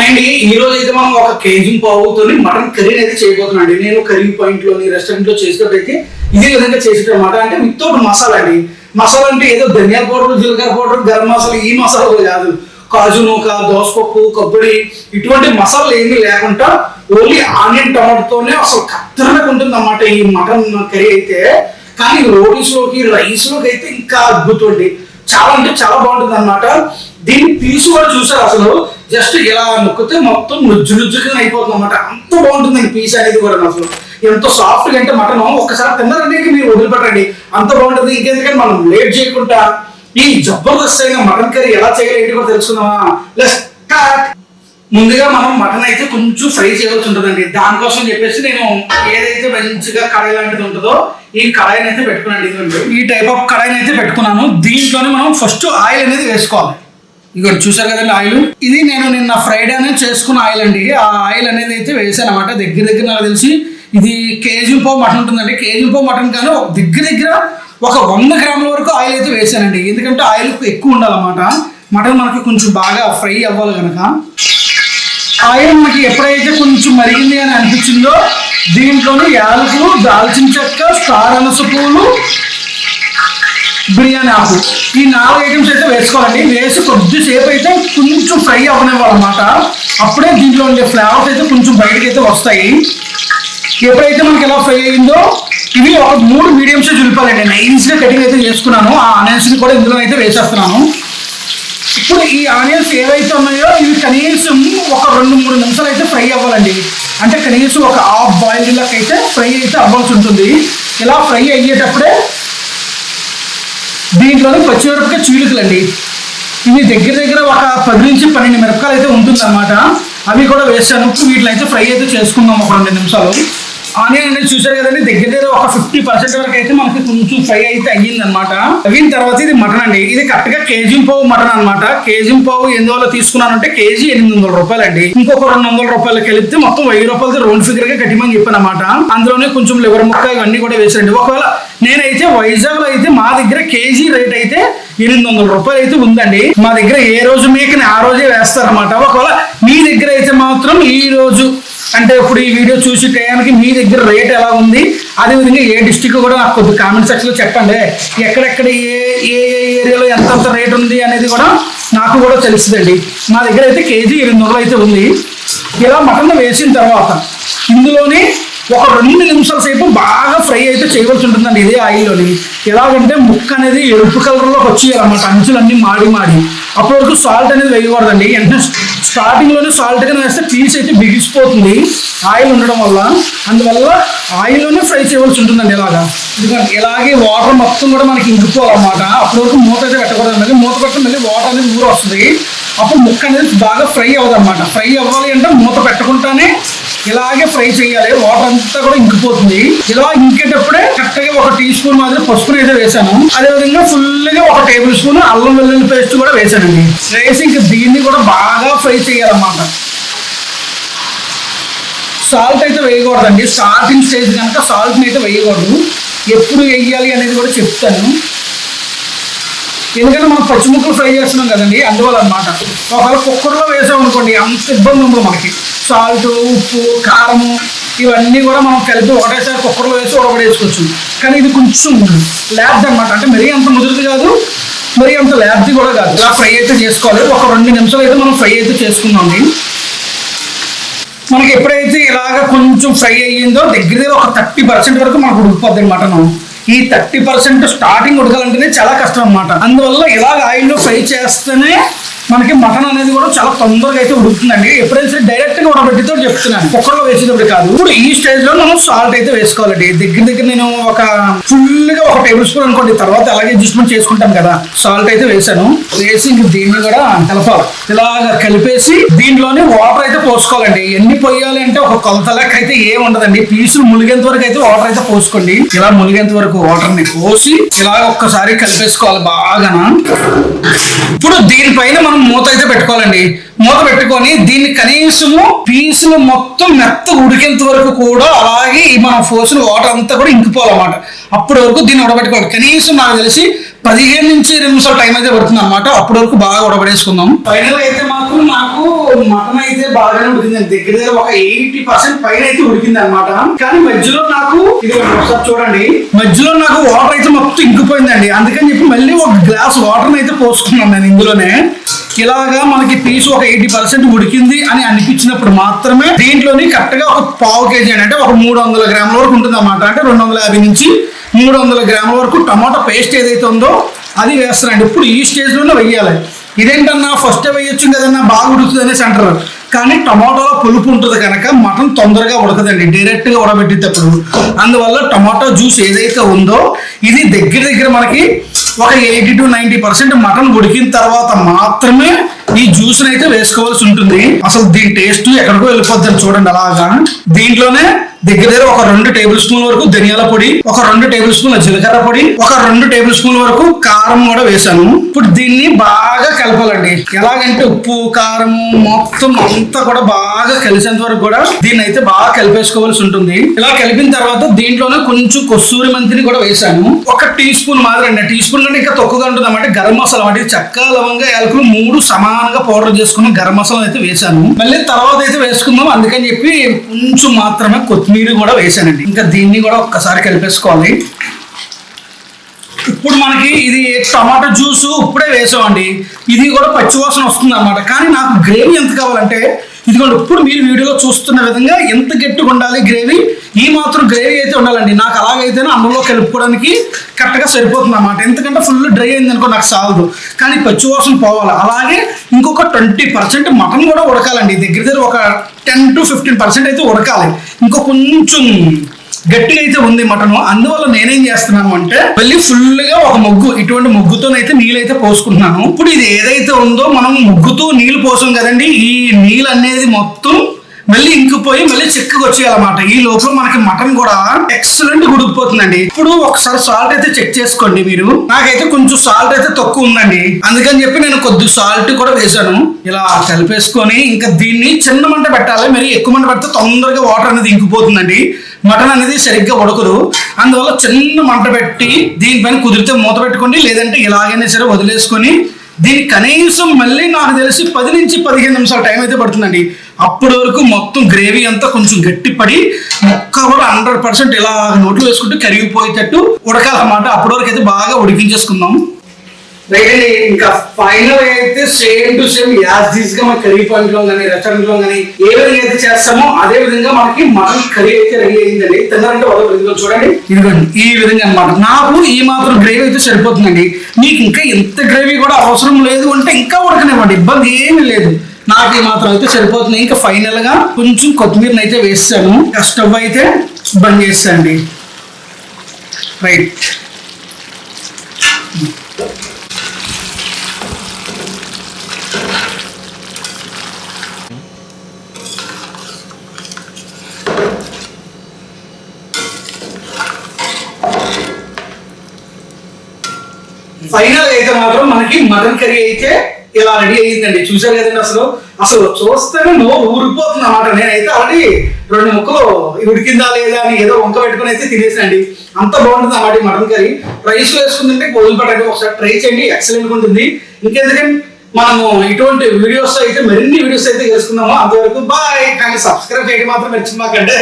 And ఈ రోజు అయితే మనం ఒక కేజీ పావుతో మటన్ కర్రీ అయితే చేయబోతున్నాం అండి నేను కర్రీ పాయింట్లోని రెస్టారెంట్లో చేసేటట్టయితే ఇదే విధంగా చేసేటమాట. అంటే వితౌట్ మసాలా అండి. మసాలా అంటే ఏదో ధనియాల పౌడర్ జీలకర్ర పౌడర్ గరం మసాలా ఈ మసాలాలు కాదు. కాజు నూక దోసపప్పు కొబ్బరి ఇటువంటి మసాలాలు ఏమీ లేకుండా ఓన్లీ ఆనియన్ టమాటోతోనే అసలు కత్తిరకు ఉంటుంది అన్నమాట ఈ మటన్ కర్రీ అయితే. కానీ రోటీస్లోకి రైస్లోకి అయితే ఇంకా అద్భుతం అండి. చాలా అంటే చాలా బాగుంటుంది అనమాట దీని పీసు కూడా చూసారు అసలు? జస్ట్ ఇలా నొక్కితే మొత్తం నుజ్జు నుజ్జుగా అయిపోతుంది అనమాట అంత బాగుంటుందండి పీస్ అనేది కూడా అసలు. ఎంత సాఫ్ట్గా అంటే మటన్ ఒక్కసారి తిన్నారంటే మీరు వదిలిపెట్టండి. అంత బాగుంటుంది. ఇంకెందుకంటే మనం లేట్ చేయకుండా ఈ జబర్దస్త్ అయిన మటన్ కర్రీ ఎలా చేయాలి ఏంటి కూడా తెలుసుకుందామా? లెస్ ముందుగా మనం మటన్ అయితే కొంచెం ఫ్రై చేయవలసి ఉంటుందండి. దానికోసం చెప్పేసి నేను ఏదైతే మంచిగా కడాయి లాంటిది ఉంటుందో ఈ కడాయిని అయితే పెట్టుకున్నాను. ఇదిగోండి. ఈ టైప్ ఆఫ్ కడాయిని అయితే పెట్టుకున్నాను. దీంట్లోనే మనం ఫస్ట్ ఆయిల్ అనేది వేసుకోవాలి. ఇక చూసారు కదండి ఆయిల్? ఇది నేను నిన్న ఫ్రైడేనే చేసుకున్న ఆయిల్ అండి. ఆ ఆయిల్ అనేది అయితే వేసాను అనమాట దగ్గర దగ్గర నాకు తెలిసి ఇది కేజీ పావు మటన్ ఉంటుందండి. కేజీ పో మటన్ కానీ ఒక దగ్గర దగ్గర ఒక వంద గ్రాముల వరకు ఆయిల్ అయితే వేసానండి. ఎందుకంటే ఆయిల్ ఎక్కువ ఉండాలన్నమాట. మటన్ మనకి కొంచెం బాగా ఫ్రై అవ్వాలి కనుక ఆయిల్ మనకి ఎప్పుడైతే కొంచెం మరిగింది అని అనిపించిందో దీంట్లోనే యాలకులు దాల్చిన చెక్క స్టార్ అనస పూలు బిర్యానీ ఆకు. ఈ నాలుగు ఐటమ్స్ అయితే వేసుకోవాలండి. వేసి కొద్దిసేపు అయితే కొంచెం ఫ్రై అవ్వనివ్వాలన్నమాట. అప్పుడే దీంట్లో ఉండే ఫ్లేవర్స్ అయితే కొంచెం బయటకి అయితే వస్తాయి. ఎప్పుడైతే మనకి ఎలా ఫ్రై అయిందో ఇవి ఒక మూడు మీడియం సైజ్ ఉల్లిపాయలండి. నైస్గా కటింగ్ అయితే చేసుకున్నాను. ఆ ఆనియన్స్ని కూడా ఇందులో అయితే వేసేస్తున్నాను. ఇప్పుడు ఈ ఆనియన్స్ ఏవైతే ఉన్నాయో ఇవి కనీసం ఒక రెండు మూడు నిమిషాలు అయితే ఫ్రై అవ్వాలండి. అంటే కనీసం ఒక హాఫ్ బాయిల్ అయితే ఫ్రై అయితే అవ్వాల్సి ఉంటుంది. ఇలా ఫ్రై అయ్యేటప్పుడే దీంట్లోని పచ్చిమిరపకాయ చీలికలండి. ఇవి దగ్గర దగ్గర ఒక పది నుంచి పన్నెండు మిరపకాయలు అయితే ఉంటుంది అనమాట అవి కూడా వేసాను ఇప్పుడు వీటిని అయితే ఫ్రై అయితే చేసుకుందాం ఒక రెండు నిమిషాలు. ఆనియన్ అనేది చూసారు కదండి. దగ్గర దగ్గర ఒక ఫిఫ్టీ పర్సెంట్ వరకు అయితే మనకి కొంచెం ఫ్రై అయితే అయ్యింది అనమాట అయిన తర్వాత ఇది మటన్ అండి. ఇది కరెక్ట్గా కేజీ పావు మటన్ అనమాట కేజీ పావు ఎందువల్ల తీసుకున్నానంటే కేజీ ఎనిమిది వందల రూపాయలు అండి. ఇంకొక రెండు వందల రూపాయలు కలిపితే మొత్తం వెయ్యి రూపాయలతో రౌండ్ ఫిగర్గా కట్టిమని చెప్పాను అనమాట అందులోనే కొంచెం లివర్ ముక్క ఇవన్నీ కూడా వేసారండి. ఒకవేళ నేనైతే వైజాగ్లో అయితే మా దగ్గర కేజీ రేట్ అయితే ఎనిమిది వందల రూపాయలు అయితే ఉందండి. మా దగ్గర ఏ రోజు మేకని ఆ రోజే వేస్తారన్నమాట. ఒకవేళ మీ దగ్గర అయితే మాత్రం ఈ రోజు అంటే ఇప్పుడు ఈ వీడియో చూసి టయానికి మీ దగ్గర రేట్ ఎలా ఉంది? అదేవిధంగా ఏ డిస్టిక్ కూడా నాకు కొద్ది కామెంట్ సెక్షన్లో చెప్పండి. ఎక్కడెక్కడ ఏ ఏ ఏరియాలో ఎంతంత రేట్ ఉంది అనేది కూడా నాకు కూడా తెలుస్తుందండి మా దగ్గర అయితే కేజీ ఎనిమిది వందలు అయితే ఉంది. ఇలా మటన్ వేసిన తర్వాత ఇందులోని ఒక రెండు నిమిషాల సేపు బాగా ఫ్రై అయితే చేయవలసి ఉంటుందండి ఇదే ఆయిల్లోని. ఎలాగంటే ముక్క అనేది ఎరుపు కలర్లోకి వచ్చేయాలన్నమాట అంచులన్నీ మాడి మాడి. అప్పటి వరకు సాల్ట్ అనేది వేయకూడదండి. వెంటనే స్టార్టింగ్లోనే సాల్ట్ కానీ వేస్తే పీస్ అయితే బిగిసిపోతుంది ఆయిల్ ఉండడం వల్ల. అందువల్ల ఆయిల్లోనే ఫ్రై చేయవలసి ఉంటుందండి ఇలాగా ఎందుకంటే ఇలాగే వాటర్ మొత్తం కూడా మనకి ఇంకిపోవాలన్నమాట. అప్పటి వరకు మూత అయితే పెట్టకూడదు. మళ్ళీ మూత పెట్టడం మళ్ళీ వాటర్ అనేది ఊరు వస్తుంది అప్పుడు ముక్క అనేది బాగా ఫ్రై అవ్వదు అనమాట ఫ్రై అవ్వాలి అంటే మూత పెట్టకుండానే ఇలాగే ఫ్రై చేయాలి. వాటర్ అంతా కూడా ఇంకిపోతుంది. ఇలా ఇంకేటప్పుడే కరెక్ట్గా ఒక టీ స్పూన్ మాదిరి పసుపు అయితే వేసాను. అదే విధంగా ఫుల్గా ఒక టేబుల్ స్పూన్ అల్లం వెల్లుల్లి పేస్ట్ కూడా వేసానండి. వేసి ఇంక దీన్ని కూడా బాగా ఫ్రై చేయాలన్నమాట. సాల్ట్ అయితే వేయకూడదండి. స్టార్టింగ్ స్టేజ్ కనుక సాల్ట్ని అయితే వేయకూడదు. ఎప్పుడు వేయాలి అనేది కూడా చెప్తాను. ఎందుకంటే మనం పచ్చిముక్కలు ఫ్రై చేస్తున్నాం కదండి అందువల్ల అనమాట ఒకవేళ కుక్కర్లో వేసాం అనుకోండి అంత ఇబ్బంది ఉండదు మనకి. సాల్ట్ ఉప్పు కారం ఇవన్నీ కూడా మనం కలిపి ఒకటేసారి కుక్కర్లో వేసి ఉడకడేసుకోవచ్చు కానీ ఇది కొంచెం ల్యాబ్ది అనమాట అంటే మరీ అంత ముదురుది కాదు మరి అంత ల్యాబ్ది కూడా కాదు. ఇలా ఫ్రై అయితే చేసుకోవాలి. ఒక రెండు నిమిషాలు అయితే మనం ఫ్రై అయితే చేసుకుందాం మనకి ఎప్పుడైతే ఇలాగ కొంచెం ఫ్రై అయ్యిందో దగ్గర దగ్గర ఒక థర్టీ పర్సెంట్ వరకు మనకు ఉడికిపోద్ది మనం ఈ థర్టీ పర్సెంట్ స్టార్టింగ్ ఉడకాలంటేనే చాలా కష్టం అనమాట అందువల్ల ఇలాగ ఆయిల్లో ఫ్రై చేస్తేనే మనకి మటన్ అనేది కూడా చాలా తొందరగా అయితే ఉడుకుతుందండి. ఎప్పుడైతే సరే డైరెక్ట్గా ఉడబెట్టితో చెప్తున్నాను. కుక్కర్లో వేసేటప్పుడు కాదు. ఇప్పుడు ఈ స్టేజ్లో మనం సాల్ట్ అయితే వేసుకోవాలండి. దగ్గర దగ్గర నేను ఒక ఫుల్గా ఒక టేబుల్ స్పూన్ అనుకోండి. తర్వాత అలాగే అడ్జస్ట్మెంట్ చేసుకుంటాం కదా. సాల్ట్ అయితే వేసాను. వేసి ఇంక దీన్ని కూడా కలపాలి ఇలాగా కలిపేసి దీంట్లోనే వాటర్ అయితే పోసుకోవాలండి. ఎన్ని పోయాలి అంటే ఒక కొలత లెక్క అయితే ఏం ఉండదండి. పీసులు మునిగేంత వరకు అయితే వాటర్ అయితే పోసుకోండి. ఇలా మునిగేంత వరకు వాటర్ని పోసి ఇలా ఒక్కసారి కలిపేసుకోవాలి బాగా ఇప్పుడు దీనిపైన మనం మూత అయితే పెట్టుకోవాలండి. మూత పెట్టుకొని దీన్ని కనీసము పీసులు మొత్తం మెత్త ఉడికేంత వరకు కూడా అలాగే ఈ మనం పోసిన వాటర్ అంతా కూడా ఇంకిపోవాలన్నమాట. అప్పటి వరకు దీన్ని ఉడబెట్టుకోవాలి కనీసం నాకు తెలిసి పదిహేను నుంచి ఇరవై నిమిషాలు టైం అయితే పడుతుంది అనమాట అప్పటి వరకు బాగా ఉడబడేసుకుందాం ఫైనల్ అయితే మాత్రం నాకు మటన్ అయితే బాగానే ఉడికింది దగ్గర దగ్గర ఒక ఎయిటీ పర్సెంట్ పైన అయితే ఉడికింది అనమాట కానీ మధ్యలో నాకు ఇది ఒకసారి చూడండి. మధ్యలో నాకు వాటర్ అయితే మొత్తం ఇంకిపోయిందండి. అందుకని చెప్పి మళ్ళీ ఒక గ్లాస్ వాటర్ అయితే పోసుకున్నాను నేను ఇందులోనే. ఇలాగా మనకి పీస్ ఒక ఎయిటీ పర్సెంట్ ఉడికింది అని అనిపించినప్పుడు మాత్రమే దీంట్లోని కరెక్ట్గా ఒక పావు కేజీ అంటే ఒక మూడు వందల గ్రాముల వరకు ఉంటుంది అన్నమాట అంటే రెండు వందల యాభై నుంచి మూడు వందల గ్రాముల వరకు టమాటా పేస్ట్ ఏదైతే ఉందో అది వేస్తానండి. ఇప్పుడు ఈ స్టేజ్లోనే వెయ్యాలి. ఇదేంటన్నా ఫస్ట్ వేయొచ్చు కదన్నా బాగా ఉడుతుంది అనేసి అంటారు. కానీ టమాటాలో పులుపు ఉంటుంది కనుక మటన్ తొందరగా ఉడకదండి డైరెక్ట్గా ఉడబెట్టేటప్పుడు అందువల్ల టమాటో జ్యూస్ ఏదైతే ఉందో ఇది దగ్గర దగ్గర మనకి ఒక eighty to ninety percent mutton ఉడికిన తర్వాత మాత్రమే ఈ జ్యూస్ అయితే వేసుకోవాల్సి ఉంటుంది. అసలు దీని టేస్ట్ ఎక్కడికో వెళ్ళిపోద్దని చూడండి అలాగా. దీంట్లోనే దగ్గర దగ్గర ఒక రెండు టేబుల్ స్పూన్ వరకు ధనియాల పొడి ఒక రెండు టేబుల్ స్పూన్ల జీలకర్ర పొడి ఒక రెండు టేబుల్ స్పూన్ వరకు కారం కూడా వేసాను ఇప్పుడు దీన్ని బాగా కలపాలండి. ఎలాగంటే ఉప్పు కారం మొత్తం అంతా కూడా బాగా కలిసేంత వరకు కూడా దీన్ని అయితే బాగా కలిపేసుకోవాల్సి ఉంటుంది. ఇలా కలిపిన తర్వాత దీంట్లోనే కొంచెం కొస్తూరి మెంతిని కూడా వేసాను ఒక టీ స్పూన్ మాదిరి టీ స్పూన్ కంటే ఇంకా తక్కువగా ఉంటుంది అన్నమాట గరం మసాలా అంటే చక్క లవంగా యాలకులు మూడు సమానంగా పౌడర్ చేసుకుని గరం మసాలా అయితే వేసాను మళ్ళీ తర్వాత అయితే వేసుకుందాం. అందుకని చెప్పి కొంచెం మాత్రమే కొత్తిమీర కూడా వేసానండి. ఇంకా దీన్ని కూడా ఒక్కసారి కలిపేసుకోవాలి. ఇప్పుడు మనకి ఇది టమాటా జ్యూస్ ఇప్పుడే వేసామండి. ఇది కూడా పచ్చివాసన వస్తుంది అనమాట కానీ నాకు గ్రేవీ ఎంత కావాలంటే ఇదిగోండి ఇప్పుడు మీరు వీడియోలో చూస్తున్న విధంగా ఎంత గట్టిగా ఉండాలి గ్రేవీ? ఈ మాత్రం గ్రేవీ అయితే ఉండాలండి. నాకు అలాగైతేనే అన్నంలో కలుపుకోవడానికి కరెక్ట్గా సరిపోతుంది అన్నమాట. ఎందుకంటే ఫుల్ డ్రై అయింది అనుకో నాకు సాలదు కానీ పచ్చివాసన పోవాలి. అలాగే ఇంకొక ట్వంటీ పర్సెంట్ మటన్ కూడా ఉడకాలండి. దగ్గర దగ్గర ఒక టెన్ టు ఫిఫ్టీన్ పర్సెంట్ అయితే ఉడకాలి. ఇంకో కొంచెం గట్టిగా అయితే ఉంది మటన్. అందువల్ల నేనేం చేస్తున్నాను అంటే మళ్ళీ ఫుల్గా ఒక ముగ్గు ఇటువంటి ముగ్గుతోనైతే నీళ్ళు అయితే పోసుకుంటున్నాను. ఇప్పుడు ఇది ఏదైతే ఉందో మనం ముగ్గుతో నీళ్ళు పోసాం కదండి ఈ నీళ్ళు అనేది మొత్తం మళ్ళీ ఇంకిపోయి మళ్ళీ చెక్కకు వచ్చేయాలన్నమాట. ఈ లోపల మనకి మటన్ కూడా ఎక్సలెంట్ ఉడికిపోతుందండి. ఇప్పుడు ఒకసారి సాల్ట్ అయితే చెక్ చేసుకోండి మీరు. నాకైతే కొంచెం సాల్ట్ అయితే తక్కువ ఉందండి. అందుకని చెప్పి నేను కొద్ది సాల్ట్ కూడా వేసాను. ఇలా కలిపేసుకొని ఇంకా దీన్ని చిన్న మంట పెట్టాలి. మరి ఎక్కువ మంట పెడితే తొందరగా వాటర్ అనేది ఇంకిపోతుందండి. మటన్ అనేది సరిగ్గా ఉడకదు. అందువల్ల చిన్న మంట పెట్టి దీనిపైన కుదిరితే మూత పెట్టుకోండి. లేదంటే ఇలాగైనా సరే వదిలేసుకొని దీనికి కనీసం మళ్ళీ నాకు తెలిసి పది నుంచి పదిహేను నిమిషాల టైం అయితే పడుతుందండి. అప్పటి వరకు మొత్తం గ్రేవీ అంతా కొంచెం గట్టిపడి మొక్క కూడా హండ్రెడ్ పర్సెంట్ ఇలా నోట్లో వేసుకుంటూ కరిగిపోయేటట్టు ఉడకాలన్నమాట. అప్పటి వరకు అయితే బాగా ఉడికించేసుకుందాం ఇంకా ఫైనల్ అయితే సేమ్ టు సేమ్ యాజ్ దీస్గా మన కర్రీ పాయింట్లో కానీ రెస్టారెంట్లో కానీ ఏ విధంగా అయితే చేస్తామో అదే విధంగా మనకి మటన్ కర్రీ అయితే రెడీ అయిందండి. తిన్నారంటే వాళ్ళ విధంగా చూడండి. ఇదిగోండి ఈ విధంగా అన్నమాట. నాకు ఈ మాత్రం గ్రేవీ అయితే సరిపోతుందండి. మీకు ఇంకా ఎంత గ్రేవీ కూడా అవసరం లేదు అంటే ఇంకా ఉడకనివ్వండి. ఇబ్బంది ఏమీ లేదు. నాకు ఈ మాత్రం అయితే సరిపోతుంది. ఇంకా ఫైనల్గా కొంచెం కొత్తిమీరని అయితే వేస్తాను. స్టవ్ అయితే బంద్ చేస్తాండి రైట్. ఫైనల్ అయితే మాత్రం మనకి మటన్ కర్రీ అయితే ఇలా రెడీ అయ్యిందండి. చూసారు కదండి అసలు? అసలు చూస్తేనే నోరు ఊరిపోతుంది అన్నమాట. నేనైతే ఆల్రెడీ రెండు ముక్కలు ఉడికిందా లేదా అని ఏదో వంక పెట్టుకుని అయితే తినేసండి అంత బాగుంటుంది అన్నమాట మటన్ కర్రీ. రైస్ వేసుకుందంటే వదిలిపెట్టండి ఒకసారి ట్రై చేయండి. ఎక్సలెంట్ ఉంటుంది. ఇంకెందుకంటే మనము ఇటువంటి వీడియోస్ అయితే మరిన్ని వీడియోస్ అయితే తెలుసుకుందాము. అంతవరకు బాయ్ కానీ సబ్స్క్రైబ్ చేయడం మాత్రం మర్చిపోకండి.